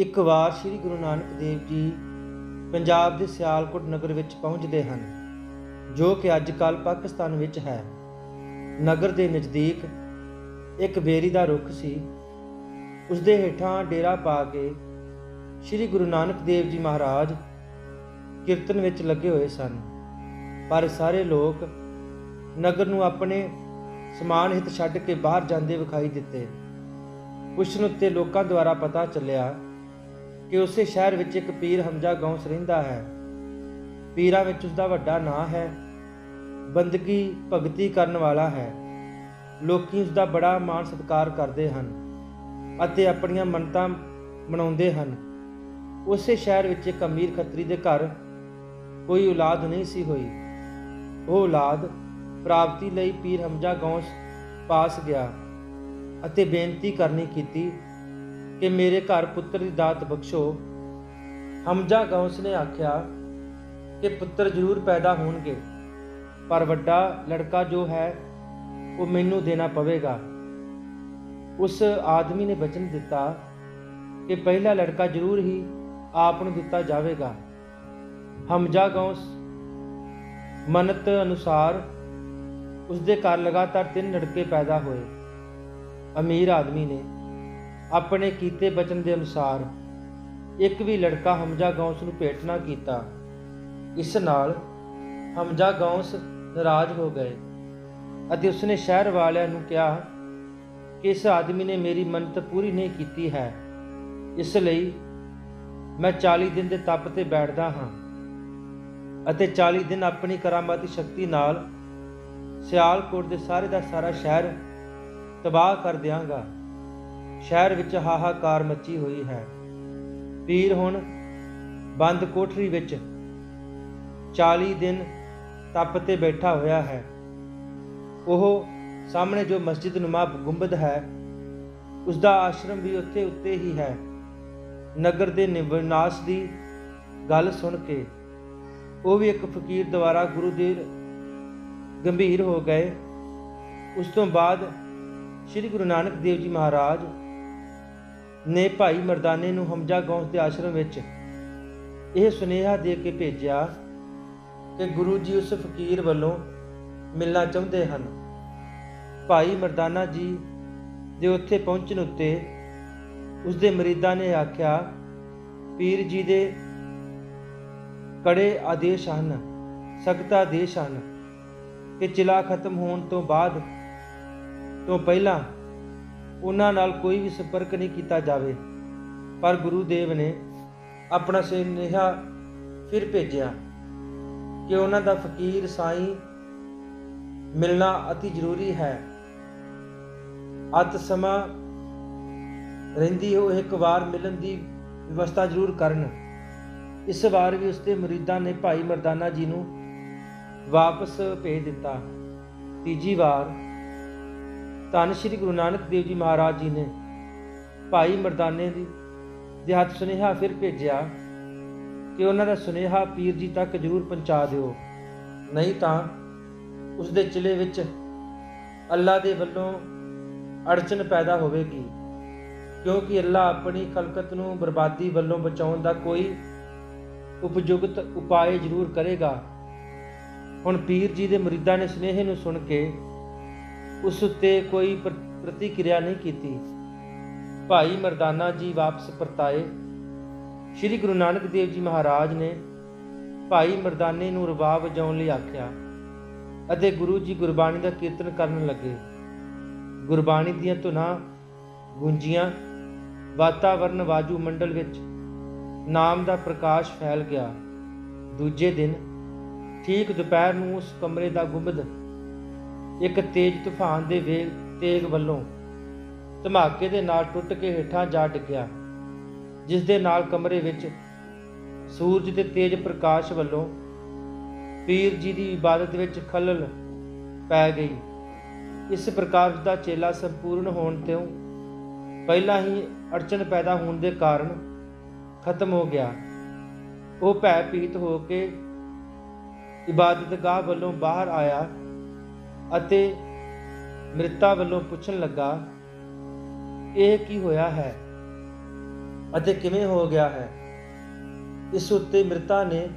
ਇੱਕ ਵਾਰ ਸ੍ਰੀ ਗੁਰੂ ਨਾਨਕ ਦੇਵ ਜੀ ਪੰਜਾਬ ਦੇ ਸਿਆਲਕੋਟ ਨਗਰ ਵਿੱਚ ਪਹੁੰਚਦੇ ਹਨ, ਜੋ ਕਿ ਅੱਜ ਕੱਲ ਪਾਕਿਸਤਾਨ ਵਿੱਚ ਹੈ। ਨਗਰ ਦੇ ਨਜ਼ਦੀਕ ਇੱਕ ਬੇਰੀ ਦਾ ਰੁੱਖ ਸੀ। ਉਸ ਦੇ ਹੇਠਾਂ ਡੇਰਾ ਪਾ ਕੇ ਸ੍ਰੀ ਗੁਰੂ ਨਾਨਕ ਦੇਵ ਜੀ ਮਹਾਰਾਜ ਕੀਰਤਨ ਵਿੱਚ ਲੱਗੇ ਹੋਏ ਸਨ। ਪਰ ਸਾਰੇ ਲੋਕ ਨਗਰ ਨੂੰ ਆਪਣੇ ਸਮਾਨ ਹਿੱਤ ਛੱਡ ਕੇ ਬਾਹਰ ਜਾਂਦੇ ਵਿਖਾਈ ਦਿੱਤੇ। ਪੁੱਛਣ ਉੱਤੇ ਲੋਕਾਂ ਦੁਆਰਾ ਪਤਾ ਚੱਲਿਆ ਕਿ ਉਸੇ ਸ਼ਹਿਰ ਵਿੱਚ ਇੱਕ ਪੀਰ ਹਮਜ਼ਾ ਗੌਂਸ ਰਹਿੰਦਾ ਹੈ। ਪੀਰਾਂ ਵਿੱਚ ਉਸ ਦਾ ਵੱਡਾ ਨਾਂ ਹੈ। ਬੰਦਗੀ ਭਗਤੀ ਕਰਨ ਵਾਲਾ ਹੈ। ਲੋਕੀ ਉਸ ਦਾ ਬੜਾ ਮਾਣ ਸਤਿਕਾਰ ਕਰਦੇ ਹਨ ਅਤੇ ਆਪਣੀਆਂ ਮੰਨਤਾਂ ਮਨਾਉਂਦੇ ਹਨ। ਉਸੇ ਸ਼ਹਿਰ ਵਿੱਚ ਇੱਕ ਅਮੀਰ ਖੱਤਰੀ ਦੇ ਘਰ ਕੋਈ ਔਲਾਦ ਨਹੀਂ ਸੀ ਹੋਈ। ਉਹ ਔਲਾਦ ਪ੍ਰਾਪਤੀ ਲਈ ਪੀਰ ਹਮਜ਼ਾ ਗੌਂਸ ਪਾਸ ਗਿਆ ਅਤੇ ਬੇਨਤੀ ਕਰਨੀ ਕੀਤੀ ਕਿ ਮੇਰੇ ਘਰ ਪੁੱਤਰ ਦੀ ਦਾਤ ਬਖਸ਼ੋ। ਹਮਜ਼ਾ ਗੌਂਸ ਨੇ ਆਖਿਆ ਕਿ ਪੁੱਤਰ ਜ਼ਰੂਰ ਪੈਦਾ ਹੋਣਗੇ, ਪਰ ਵੱਡਾ ਲੜਕਾ ਜੋ ਹੈ, ਉਹ ਮੈਨੂੰ ਦੇਣਾ ਪਵੇਗਾ। ਉਸ ਆਦਮੀ ਨੇ ਬਚਨ ਦਿੱਤਾ ਕਿ ਪਹਿਲਾ ਲੜਕਾ ਜ਼ਰੂਰ ਹੀ ਆਪ ਨੂੰ ਦਿੱਤਾ ਜਾਵੇਗਾ। ਹਮਜ਼ਾ ਗੌਂਸ ਮੰਨਤ ਅਨੁਸਾਰ ਉਸ ਦੇ ਘਰ ਲਗਾਤਾਰ ਤਿੰਨ ਲੜਕੇ ਪੈਦਾ ਹੋਏ। ਅਮੀਰ ਆਦਮੀ ਨੇ ਆਪਣੇ ਕੀਤੇ ਬਚਨ ਦੇ ਅਨੁਸਾਰ ਇੱਕ ਵੀ ਲੜਕਾ ਹਮਜ਼ਾ ਗੌਂਸ ਨੂੰ ਭੇਟ ਨਾ ਕੀਤਾ। ਇਸ ਨਾਲ ਹਮਜ਼ਾ ਗੌਂਸ ਨਾਰਾਜ਼ ਹੋ ਗਏ ਅਤੇ ਉਸਨੇ ਸ਼ਹਿਰ ਵਾਲਿਆਂ ਨੂੰ ਕਿਹਾ ਕਿ ਇਸ ਆਦਮੀ ਨੇ ਮੇਰੀ ਮੰਨਤ ਪੂਰੀ ਨਹੀਂ ਕੀਤੀ ਹੈ। ਇਸ ਲਈ ਮੈਂ 40 ਦਿਨ ਦੇ ਤਪ ਤੇ ਬੈਠਦਾ ਹਾਂ ਅਤੇ 40 ਦਿਨ ਆਪਣੀ ਕਰਾਮਾਤੀ ਸ਼ਕਤੀ ਨਾਲ ਸਿਆਲਕੋਟ ਦੇ ਸਾਰੇ ਦਾ ਸਾਰਾ ਸ਼ਹਿਰ ਤਬਾਹ ਕਰ ਦਿਆਂਗਾ। ਸ਼ਹਿਰ ਵਿੱਚ ਹਾਹਾਕਾਰ ਮੱਚੀ ਹੋਈ ਹੈ। ਪੀਰ ਹੁਣ ਬੰਦ ਕੋਠਰੀ ਵਿੱਚ 40 ਦਿਨ ਤਪ ਤੇ ਬੈਠਾ ਹੋਇਆ ਹੈ। ਉਹ ਸਾਹਮਣੇ ਜੋ ਮਸਜਿਦ ਨੁਮਾ ਗੁੰਬਦ ਹੈ ਉਸ ਦਾ ਆਸ਼ਰਮ ਵੀ ਉੱਥੇ ਉੱਤੇ ਹੀ ਹੈ। ਨਗਰ ਦੇ ਨਿਵਨਾਸ ਦੀ ਗੱਲ ਸੁਣ ਕੇ ਉਹ ਵੀ ਇੱਕ ਫਕੀਰ ਦੁਆਰਾ ਗੁਰੂ ਦੇ ਗੰਭੀਰ ਹੋ ਗਏ। ਉਸ ਤੋਂ ਬਾਅਦ ਸ੍ਰੀ ਗੁਰੂ ਨਾਨਕ ਦੇਵ ਜੀ ਮਹਾਰਾਜ ਨੇ ਭਾਈ ਮਰਦਾਨੇ ਨੂੰ ਹਮਜ਼ਾ ਗੌਂਸ ਦੇ ਆਸ਼ਰਮ ਵਿੱਚ ਇਹ ਸੁਨੇਹਾ ਦੇ ਕੇ ਭੇਜਿਆ ਕਿ ਗੁਰੂ ਜੀ ਉਸ ਫਕੀਰ ਵੱਲੋਂ ਮਿਲਣਾ ਚਾਹੁੰਦੇ ਹਨ। ਭਾਈ ਮਰਦਾਨਾ ਜੀ ਦੇ ਉੱਥੇ ਪਹੁੰਚਣ ਉੱਤੇ ਉਸ ਦੇ ਮਰੀਦਾਂ ਨੇ ਆਖਿਆ, ਪੀਰ ਜੀ ਦੇ ਕੜੇ ਆਦੇਸ਼ ਹਨ, ਸਖਤ ਆਦੇਸ਼ ਹਨ। ਕਿ ਚਿਲਾ ਖਤਮ ਹੋਣ ਤੋਂ ਬਾਅਦ ਤੋਂ ਪਹਿਲਾਂ ਉਹਨਾਂ ਨਾਲ ਕੋਈ ਵੀ ਸੰਪਰਕ ਨਹੀਂ ਕੀਤਾ ਜਾਵੇ। ਪਰ ਗੁਰੂ ਦੇਵ ਨੇ ਆਪਣਾ ਸੁਨੇਹਾ ਫਿਰ ਭੇਜਿਆ ਕਿ ਉਹਨਾਂ ਦਾ ਫਕੀਰ ਸਾਈਂ ਮਿਲਣਾ ਅਤੀ ਜ਼ਰੂਰੀ ਹੈ। ਅਤ ਸਮਾਂ ਰਹਿੰਦੀ ਹੋ ਇੱਕ ਵਾਰ ਮਿਲਣ ਦੀ ਵਿਵਸਥਾ ਜ਼ਰੂਰ ਕਰਨ। ਇਸ ਵਾਰ ਵੀ ਉਸਦੇ ਮੁਰੀਦਾਂ ਨੇ ਭਾਈ ਮਰਦਾਨਾ ਜੀ ਨੂੰ ਵਾਪਸ ਭੇਜ ਦਿੱਤਾ। ਤੀਜੀ ਵਾਰ ਧੰਨ ਸ਼੍ਰੀ ਗੁਰੂ ਨਾਨਕ ਦੇਵ ਜੀ ਮਹਾਰਾਜ ਜੀ ਨੇ ਭਾਈ ਮਰਦਾਨੇ ਦੀ ਦੇ ਹੱਥ ਸੁਨੇਹਾ ਫਿਰ ਭੇਜਿਆ ਕਿ ਉਹਨਾਂ ਦਾ ਸੁਨੇਹਾ ਪੀਰ ਜੀ ਤੱਕ ਜ਼ਰੂਰ ਪਹੁੰਚਾ ਦਿਓ। ਨਹੀਂ ਤਾਂ ਉਸ ਦੇ ਚਿਲੇ ਵਿੱਚ ਅੱਲਾ ਦੇ ਵੱਲੋਂ ਅੜਚਨ ਪੈਦਾ ਹੋਵੇਗੀ, ਕਿਉਂਕਿ ਅੱਲਾ ਆਪਣੀ ਖਲਕਤ ਨੂੰ ਬਰਬਾਦੀ ਵੱਲੋਂ ਬਚਾਉਣ ਦਾ ਕੋਈ ਉਪਯੁਕਤ ਉਪਾਅ ਜ਼ਰੂਰ ਕਰੇਗਾ। ਹੁਣ ਪੀਰ ਜੀ ਦੇ ਮੁਰੀਦਾਂ ਨੇ ਸੁਨੇਹੇ ਨੂੰ ਸੁਣ ਕੇ ਉਸ ਉੱਤੇ ਕੋਈ ਪ੍ਰ- ਪ੍ਰਤੀਕਿਰਿਆ ਨਹੀਂ ਕੀਤੀ। ਭਾਈ ਮਰਦਾਨਾ ਜੀ ਵਾਪਸ ਪਰਤਾਏ। ਸ੍ਰੀ ਗੁਰੂ ਨਾਨਕ ਦੇਵ ਜੀ ਮਹਾਰਾਜ ਨੇ ਭਾਈ ਮਰਦਾਨੇ ਨੂੰ ਰਬਾਬ ਵਜਾਉਣ ਲਈ ਆਖਿਆ ਅਤੇ ਗੁਰੂ ਜੀ ਗੁਰਬਾਣੀ ਦਾ ਕੀਰਤਨ ਕਰਨ ਲੱਗੇ। ਗੁਰਬਾਣੀ ਦੀਆਂ ਧੁਨਾਂ, ਗੂੰਜੀਆਂ, ਵਾਤਾਵਰਨ ਵਾਜੂ ਮੰਡਲ ਵਿੱਚ ਨਾਮ ਦਾ ਪ੍ਰਕਾਸ਼ ਫੈਲ ਗਿਆ। ਦੂਜੇ ਦਿਨ, ਠੀਕ ਦੁਪਹਿਰ ਨੂੰ ਉਸ ਕਮਰੇ ਦਾ ਗੁੰਬਦ ਇੱਕ ਤੇਜ਼ ਤੂਫਾਨ ਦੇ ਵੇਗ ਤੇਗ ਵੱਲੋਂ ਧਮਾਕੇ ਦੇ ਨਾਲ ਟੁੱਟ ਕੇ ਹੇਠਾਂ ਜਾ ਡਿੱਗਿਆ ਜਿਸ ਦੇ ਨਾਲ ਕਮਰੇ ਵਿੱਚ ਸੂਰਜ ਦੇ ਤੇਜ਼ ਪ੍ਰਕਾਸ਼ ਵੱਲੋਂ ਪੀਰ ਜੀ ਦੀ ਇਬਾਦਤ ਵਿੱਚ ਖਲਲ ਪੈ ਗਈ। ਇਸ ਪ੍ਰਕਾਰ ਦਾ ਚੇਲਾ ਸੰਪੂਰਨ ਹੋਣ ਤੋਂ ਪਹਿਲਾਂ ਹੀ ਅੜਚਨ ਪੈਦਾ ਹੋਣ ਦੇ ਕਾਰਨ ਖਤਮ ਹੋ ਗਿਆ। ਉਹ ਭੈ ਪੀਤ ਹੋ ਕੇ ਇਬਾਦਤਗਾਹ ਵੱਲੋਂ ਬਾਹਰ ਆਇਆ। ਅਤੇ ਮ੍ਰਿਤਾ ਵੱਲੋਂ ਪੁੱਛਣ ਲੱਗਾ, ਇਹ ਕੀ ਹੋਇਆ ਹੈ ਅਤੇ ਕਿਵੇਂ ਹੋ ਗਿਆ ਹੈ? ਇਸ ਉੱਤੇ ਮ੍ਰਿਤਾ ਨੇ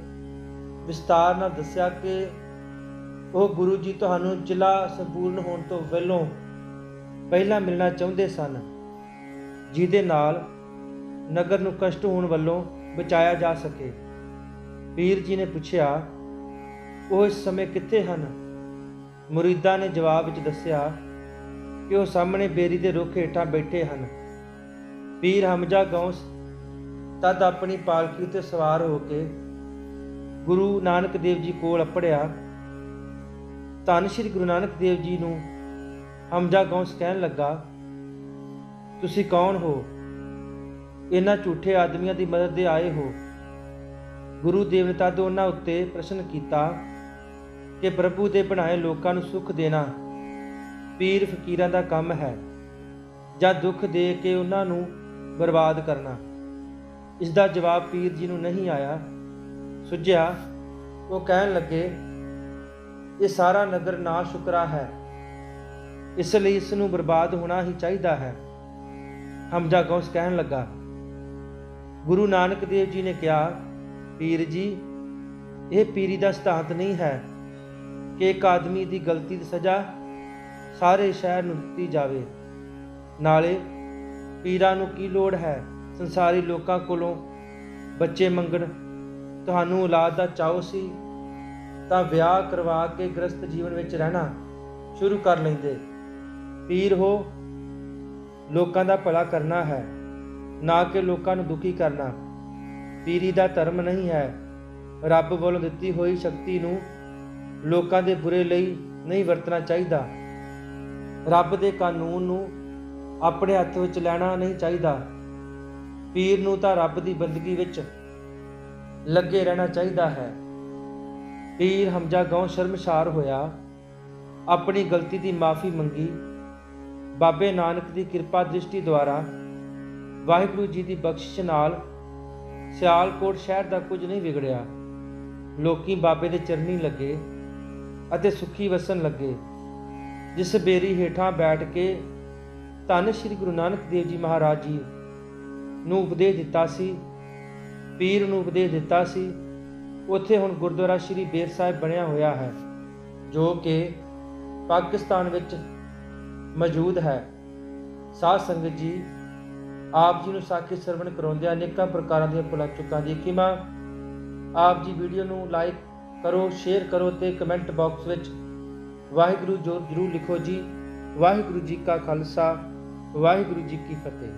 ਵਿਸਤਾਰ ਨਾਲ ਦੱਸਿਆ ਕਿ ਉਹ ਗੁਰੂ ਜੀ ਤੁਹਾਨੂੰ ਜ਼ਿਲ੍ਹਾ ਸੰਪੂਰਨ ਹੋਣ ਤੋਂ ਪਹਿਲੋਂ ਪਹਿਲਾਂ ਮਿਲਣਾ ਚਾਹੁੰਦੇ ਸਨ, ਜਿਹਦੇ ਨਾਲ ਨਗਰ ਨੂੰ ਕਸ਼ਟ ਹੋਣ ਵੱਲੋਂ ਬਚਾਇਆ ਜਾ ਸਕੇ। ਪੀਰ ਜੀ ਨੇ ਪੁੱਛਿਆ, ਉਹ ਇਸ ਸਮੇਂ ਕਿੱਥੇ ਹਨ? ਮੁਰੀਦਾਂ ਨੇ ਜਵਾਬ ਵਿੱਚ ਦੱਸਿਆ, ਕਿ ਉਹ ਸਾਹਮਣੇ ਬੇਰੀ ਦੇ ਰੁੱਖ ਹੇਠਾਂ ਬੈਠੇ ਹਨ। ਪੀਰ ਹਮਜਾ ਗੌਸ ਤਦ ਆਪਣੀ ਪਾਲਕੀ ਤੇ ਸਵਾਰ ਹੋ ਕੇ ਗੁਰੂ ਨਾਨਕ ਦੇਵ ਜੀ ਕੋਲ ਅਪੜਿਆ। ਧੰਨ ਸ਼੍ਰੀ ਗੁਰੂ ਨਾਨਕ ਦੇਵ ਜੀ ਨੂੰ ਹਮਜਾ ਗੌਸ ਕਹਿਣ ਲੱਗਾ, ਤੁਸੀਂ ਕੌਣ ਹੋ? ਇਹਨਾਂ ਝੂਠੇ ਆਦਮੀਆਂ ਦੀ ਮਦਦ ਦੇ ਆਏ ਹੋ। ਗੁਰੂ ਦੇਵ ਨੇ ਤਦ ਉਹਨਾਂ ਉੱਤੇ ਪ੍ਰਸ਼ਨ ਕੀਤਾ ਕਿ ਪ੍ਰਭੂ ਦੇ ਬਣਾਏ ਲੋਕਾਂ ਨੂੰ ਸੁੱਖ ਦੇਣਾ ਪੀਰ ਫਕੀਰਾਂ ਦਾ ਕੰਮ ਹੈ, ਜਾਂ ਦੁੱਖ ਦੇ ਕੇ ਉਹਨਾਂ ਨੂੰ ਬਰਬਾਦ ਕਰਨਾ। ਇਸ ਦਾ ਜਵਾਬ ਪੀਰ ਜੀ ਨੂੰ ਨਹੀਂ ਆਇਆ। ਸੁਝਿਆ, ਉਹ ਕਹਿਣ ਲੱਗੇ, ਇਹ ਸਾਰਾ ਨਗਰ ਨਾ ਸ਼ੁਕਰਾ ਹੈ। ਇਸ ਲਈ ਇਸ ਨੂੰ ਬਰਬਾਦ ਹੋਣਾ ਹੀ ਚਾਹੀਦਾ ਹੈ। ਹਮਜਾ ਗੌਸ ਕਹਿਣ ਲੱਗਾ। ਗੁਰੂ ਨਾਨਕ ਦੇਵ ਜੀ ਨੇ ਕਿਹਾ, ਪੀਰ ਜੀ, ਇਹ ਪੀਰੀ ਦਾ ਸਿਧਾਂਤ ਨਹੀਂ ਹੈ। ਕਿ ਇੱਕ ਆਦਮੀ ਦੀ ਗਲਤੀ ਦੀ ਸਜ਼ਾ ਸਾਰੇ ਸ਼ਹਿਰ ਨੂੰ ਦਿੱਤੀ ਜਾਵੇ। ਨਾਲੇ ਪੀਰਾਂ ਨੂੰ ਕੀ ਲੋੜ ਹੈ? ਸੰਸਾਰੀ ਲੋਕਾਂ ਕੋਲੋਂ ਬੱਚੇ ਮੰਗਣ। ਤੁਹਾਨੂੰ ਔਲਾਦ ਦਾ ਚਾਹੋ ਸੀ, ਤਾਂ ਵਿਆਹ ਕਰਵਾ ਕੇ ਗ੍ਰਸਤ ਜੀਵਨ ਵਿੱਚ ਰਹਿਣਾ ਸ਼ੁਰੂ ਕਰ ਲੈਂਦੇ। ਪੀਰ ਹੋ, ਲੋਕਾਂ ਦਾ ਭਲਾ ਕਰਨਾ ਹੈ, ਨਾ ਕਿ ਲੋਕਾਂ ਨੂੰ ਦੁਖੀ ਕਰਨਾ। ਪੀਰੀ ਦਾ ਧਰਮ ਨਹੀਂ ਹੈ। ਰੱਬ ਵੱਲੋਂ ਦਿੱਤੀ ਹੋਈ ਸ਼ਕਤੀ ਨੂੰ ਲੋਕਾਂ ਦੇ ਬੁਰੇ ਲਈ ਨਹੀਂ ਵਰਤਣਾ ਚਾਹੀਦਾ। ਰੱਬ ਦੇ ਕਾਨੂੰਨ ਨੂੰ ਆਪਣੇ ਹੱਥ ਵਿੱਚ ਲੈਣਾ ਨਹੀਂ ਚਾਹੀਦਾ। ਪੀਰ ਨੂੰ ਤਾਂ ਰੱਬ ਦੀ ਬੰਦਗੀ ਵਿੱਚ ਲੱਗੇ ਰਹਿਣਾ ਚਾਹੀਦਾ ਹੈ। ਪੀਰ ਹਮਜਾ ਗਾਉਂ ਸ਼ਰਮਸ਼ਾਰ ਹੋਇਆ, ਆਪਣੀ ਗਲਤੀ ਦੀ ਮਾਫੀ ਮੰਗੀ। ਬਾਬੇ ਨਾਨਕ ਦੀ ਕਿਰਪਾ ਦ੍ਰਿਸ਼ਟੀ ਦੁਆਰਾ ਵਾਹਿਗੁਰੂ ਜੀ ਦੀ ਬਖਸ਼ਿਸ਼ ਨਾਲ ਸਿਆਲਕੋਟ ਸ਼ਹਿਰ ਦਾ ਕੁਝ ਨਹੀਂ ਵਿਗੜਿਆ। ਲੋਕੀ ਬਾਬੇ ਦੇ ਚਰਨੀ ਲੱਗੇ। ਅਤੇ ਸੁਖੀ ਵਸਣ ਲੱਗੇ। ਜਿਸ ਬੇਰੀ ਹੇਠਾਂ ਬੈਠ ਕੇ ਧੰਨ ਸ਼੍ਰੀ ਗੁਰੂ ਨਾਨਕ ਦੇਵ ਜੀ ਮਹਾਰਾਜ ਜੀ ਨੂੰ ਉਪਦੇਸ਼ ਦਿੱਤਾ ਸੀ, ਪੀਰ ਨੂੰ ਉਪਦੇਸ਼ ਦਿੱਤਾ ਸੀ, ਉੱਥੇ ਹੁਣ ਗੁਰਦੁਆਰਾ ਸ਼੍ਰੀ ਬੇਰ ਸਾਹਿਬ ਬਣਿਆ ਹੋਇਆ ਹੈ, ਜੋ ਕਿ ਪਾਕਿਸਤਾਨ ਵਿੱਚ ਮੌਜੂਦ ਹੈ। ਸਾਧ ਸੰਗਤ ਜੀ, ਆਪ ਜੀ ਨੂੰ ਸਾਖੀ ਸਰਵਣ ਕਰਾਉਂਦੇ ਅਨੇਕਾਂ ਪ੍ਰਕਾਰਾਂ ਦੀਆਂ ਭੁਲਾ ਚੁੱਕਾਂ ਦੀ ਕੀਮਾ ਆਪ ਜੀ ਵੀਡੀਓ ਨੂੰ ਲਾਈਕ ਕਰੋ ਸ਼ੇਅਰ ਕਰੋ ਤੇ ਕਮੈਂਟ ਬਾਕਸ ਵਿੱਚ ਵਾਹਿਗੁਰੂ ਜੋ ਜਰੂਰ ਲਿਖੋ ਜੀ। ਵਾਹਿਗੁਰੂ ਜੀ ਕਾ ਖਾਲਸਾ, ਵਾਹਿਗੁਰੂ ਜੀ ਕੀ ਫਤਿਹ।